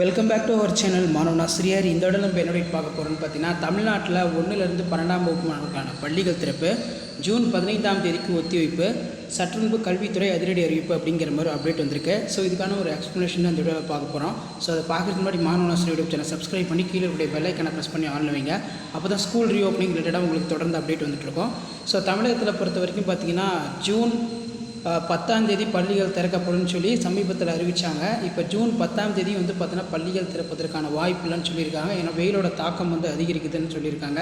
Welcome back to our channel மாணவன் ஆசிரியர் இந்த இடம் நம்ம என்னோட பார்க்க போகிறோம்னு பார்த்தீங்கன்னா தமிழ்நாட்டில் ஒன்றிலிருந்து பன்னெண்டாம் வகுப்பு மாணவர்களுக்கான பள்ளிகள் திறப்பு ஜூன் பதினைந்தாம் தேதிக்கு ஒத்திவைப்பு சற்றுமுன்பு கல்வித்துறை அதிரடி அறிவிப்பு அப்படிங்கிற மாதிரி அப்டேட் வந்திருக்கு. ஸோ இதுக்கான ஒரு எக்ஸ்ப்ளனேஷன் அந்த வீடியோவில் பார்க்க போகிறோம் ஸோ அதை பார்க்குறதுக்கு முன்னாடி மாணவன் ஆசிரியர் யூடியூப் சேனல் சப்ஸ்கிரைப் பண்ணி கீழே உடைய பெல்லைக்கான ப்ரெஸ் பண்ணி ஆன் வைங்க. அப்போ தான் ஸ்கூல் ரீஓப்பனிங் ரிலேட்டடாக உங்களுக்கு தொடர்ந்து அப்டேட் வந்துட்டு இருக்கும். ஸோ தமிழகத்தில் பொறுத்த வரைக்கும் பார்த்தீங்கன்னா ஜூன் அஹ், பத்தாம் தேதி பள்ளிகள் திறக்கப்படும் சொல்லி சமீபத்தில் அறிவித்தாங்க இப்போ ஜூன் பத்தாம் தேதி வந்து பார்த்தீங்கன்னா பள்ளிகள் திறப்பதற்கான வாய்ப்பு இல்லைன்னு சொல்லியிருக்காங்க. ஏன்னா வெயிலோட தாக்கம் வந்து அதிகரிக்குதுன்னு சொல்லியிருக்காங்க.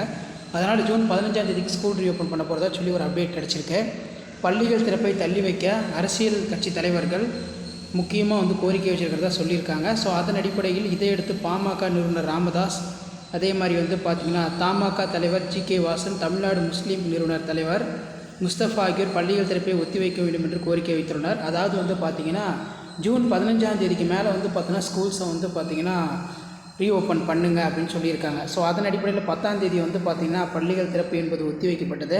அதனால் ஜூன் பதினஞ்சாம் தேதிக்கு ஸ்கூல் ரீஓப்பன் பண்ண போகிறதா சொல்லி ஒரு அப்டேட் கிடச்சிருக்கு. பள்ளிகள் திறப்பை தள்ளி வைக்க அரசியல் கட்சி தலைவர்கள் முக்கியமாக வந்து கோரிக்கை வச்சுருக்கிறதா சொல்லியிருக்காங்க. ஸோ அதன் அடிப்படையில் இதையடுத்து பாமக நிறுவனர் ராமதாஸ் அதே மாதிரி வந்து பார்த்திங்கன்னா தமாக தலைவர் G K Vasan Tamil Nadu Muslim நிறுவனர் தலைவர் முஸ்தபா ஆகியோர் பள்ளிகள் திறப்பை ஒத்திவைக்க வேண்டும் என்று கோரிக்கை வைத்துள்ளனர். அதாவது வந்து பார்த்திங்கன்னா ஜூன் பதினஞ்சாம் தேதிக்கு மேலே வந்து பார்த்தீங்கன்னா ஸ்கூல்ஸை வந்து பார்த்திங்கன்னா ரீஓப்பன் பண்ணுங்க அப்படின்னு சொல்லியிருக்காங்க. ஸோ அதன் அடிப்படையில் பத்தாம் தேதி வந்து பார்த்திங்கன்னா பள்ளிகள் திறப்பு என்பது ஒத்திவைக்கப்பட்டது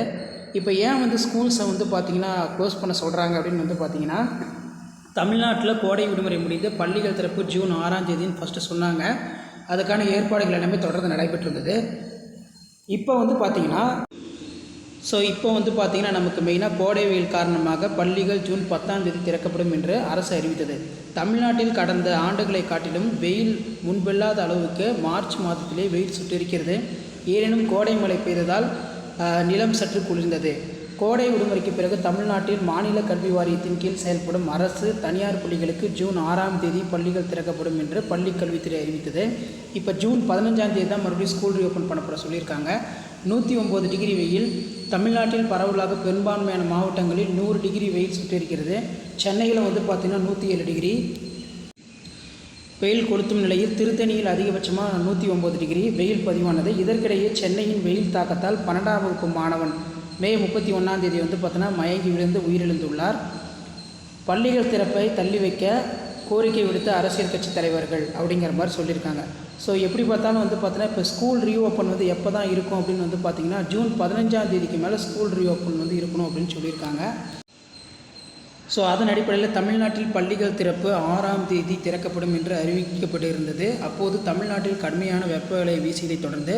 இப்போ ஏன் வந்து ஸ்கூல்ஸை வந்து பார்த்திங்கன்னா க்ளோஸ் பண்ண சொல்கிறாங்க அப்படின்னு வந்து பார்த்திங்கன்னா தமிழ்நாட்டில் கோடை விடுமுறை முடிந்து பள்ளிகள் திறப்பு ஜூன் ஆறாம் தேதின்னு ஃபஸ்ட்டு சொன்னாங்க. அதுக்கான ஏற்பாடுகள் எல்லாமே தொடர்ந்து நடைபெற்றிருந்தது. இப்போ வந்து பார்த்திங்கன்னா ஸோ இப்போ வந்து பார்த்திங்கன்னா நமக்கு மெயினாக கோடை வெயில் காரணமாக பள்ளிகள் ஜூன் பத்தாம் தேதி திறக்கப்படும் என்று அரசு அறிவித்தது. தமிழ்நாட்டில் கடந்த ஆண்டுகளை காட்டிலும் வெயில் முன்பில்லாத அளவுக்கு மார்ச் மாதத்திலே வெயில் சுட்டிருக்கிறது ஏனெனும் கோடை மழை பெய்ததால் நிலம் சற்று குளிர்ந்தது. கோடை விடுமுறைக்கு பிறகு தமிழ்நாட்டில் மாநில கல்வி வாரியத்தின் கீழ் செயல்படும் அரசு தனியார் பள்ளிகளுக்கு ஜூன் ஆறாம் தேதி பள்ளிகள் திறக்கப்படும் என்று பள்ளிக் கல்வித்துறை அறிவித்தது. இப்போ ஜூன் பதினஞ்சாம் தேதி தான் மறுபடியும் ஸ்கூல் ரீஓப்பன் பண்ண போகிற சொல்லியிருக்காங்க. நூற்றி ஒம்பது டிகிரி வெயில் தமிழ்நாட்டில் பரவலாக பெரும்பான்மையான மாவட்டங்களில் நூறு டிகிரி வெயில் சுற்றிருக்கிறது சென்னையில் வந்து பார்த்திங்கன்னா நூற்றி ஏழு டிகிரி வெயில் கொளுத்தும் நிலையில் திருத்தணியில் அதிகபட்சமாக நூற்றி ஒம்பது டிகிரி வெயில் பதிவானது. இதற்கிடையே சென்னையின் வெயில் தாக்கத்தால் பன்னெண்டாம் வகுப்பு மாணவன் மே முப்பத்தி ஒன்றாம் தேதி வந்து பார்த்தோன்னா மயங்கி விழுந்து உயிரிழந்துள்ளார். பள்ளிகள் திறப்பை தள்ளி வைக்க கோரிக்கை விடுத்த அரசியல் கட்சி தலைவர்கள் அப்படிங்கிற மாதிரி சொல்லியிருக்காங்க. ஸோ எப்படி பார்த்தாலும் வந்து பார்த்தீங்கன்னா இப்போ ஸ்கூல் ரீஓப்பன் வந்து எப்போ தான் இருக்கும் அப்படின்னு வந்து பார்த்தீங்கன்னா ஜூன் பதினஞ்சாம் தேதிக்கு மேலே ஸ்கூல் ரீஓப்பன் வந்து இருக்கணும் அப்படின்னு சொல்லியிருக்காங்க. ஸோ அதன் அடிப்படையில் தமிழ்நாட்டில் பள்ளிகள் திறப்பு ஆறாம் தேதி திறக்கப்படும் என்று அறிவிக்கப்பட்டிருந்தது. அப்போது தமிழ்நாட்டில் கடுமையான வெப்பநிலை வீசியதைத் தொடர்ந்து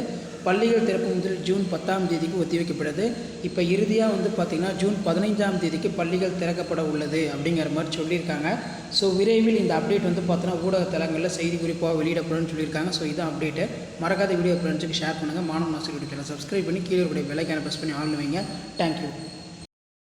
பள்ளிகள் திறப்பு முதல் ஜூன் பத்தாம் தேதிக்கு ஒத்திவைக்கப்படுது. இப்போ இறுதியாக வந்து பார்த்திங்கன்னா ஜூன் பதினைஞ்சாம் தேதிக்கு பள்ளிகள் திறக்கப்பட உள்ளது அப்படிங்கிற மாதிரி சொல்லியிருக்காங்க. ஸோ விரைவில் இந்த அப்டேட் வந்து பார்த்தோன்னா ஊடக தளங்களில் செய்தி குறிப்பாக வெளியிடப்படும் சொல்லியிருக்காங்க. ஸோ இதான் அப்டேட்டு. மறக்காத வீடியோ ஃப்ரெண்ட்ஸுக்கு ஷேர் பண்ணுங்கள் மாணவ ஆசிரியர் சப்ஸ்கிரைப் பண்ணி கீழே இருக்கிற பெல்லைக்கான ப்ரெஸ் பண்ணி ஆள் வைங்க. தேங்க்யூ